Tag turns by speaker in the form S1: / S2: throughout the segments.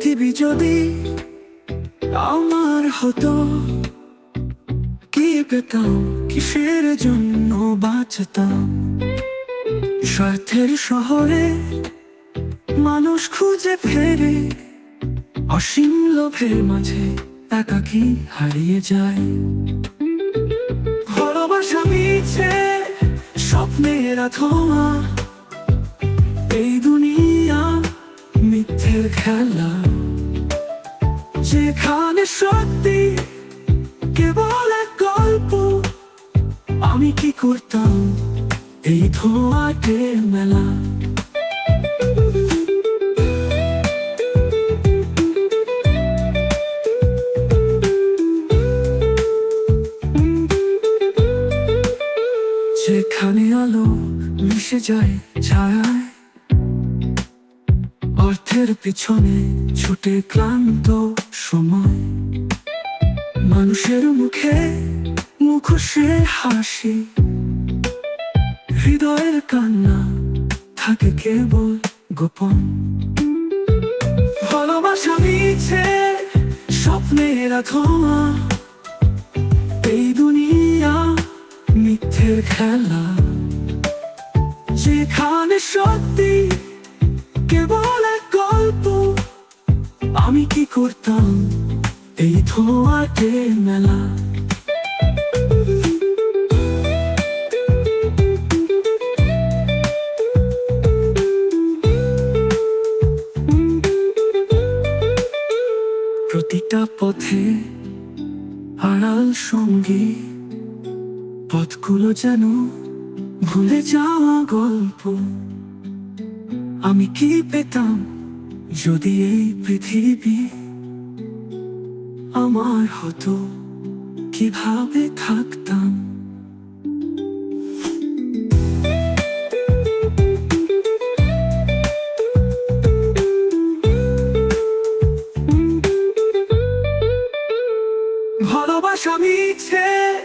S1: পৃথিবী যদি আমার হতো, কি পেতাম, কিসের জন্য বাঁচতাম? স্বার্থের শহরে মানুষ খুঁজে ফেরে, অসীম লোভের মাঝে একাকি হারিয়ে যায়। ভালোবাসা মিছে, স্বপ্নেরা এই দুনিয়া মিথ্যের খেলা। যেখানে সত্যি কেবল এক গল্প, আমি কি করতাম এই ধোঁয়াটে মেলা? যেখানে আলো মিশে যায় ছায়ায় অর্থের পিছনে ছুটে ক্লান্ত সময়। মানুষের মুখে মুখোশের হাসি। হৃদয়ের কান্না থাকে কেবল গোপন। ভালোবাসা মিছে স্বপ্নের ধোঁয়া। এই দুনিয়া মিথ্যের খেলা। যেখানে সত্যি কেবল আমি কি করতাম? এই ধোঁয়াটে মেলা। প্রতিটা পথে আড়াল সঙ্গী, পথগুলো যেন ভুলে যাওয়া গল্প। আমি কি পেতাম? যদি এই পৃথিবী আমার হতো, কীভাবে থাকতাম? ভালোবাসা মিছে,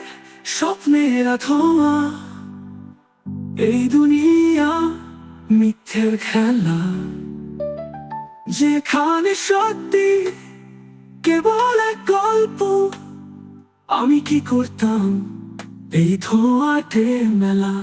S1: স্বপ্নের ধোঁয়া। এই দুনিয়া মিথ্যের খেলা। যেখানে সত্যি কেবল এক গল্প আমি কি করতাম এই ধোয়াটে মেলা?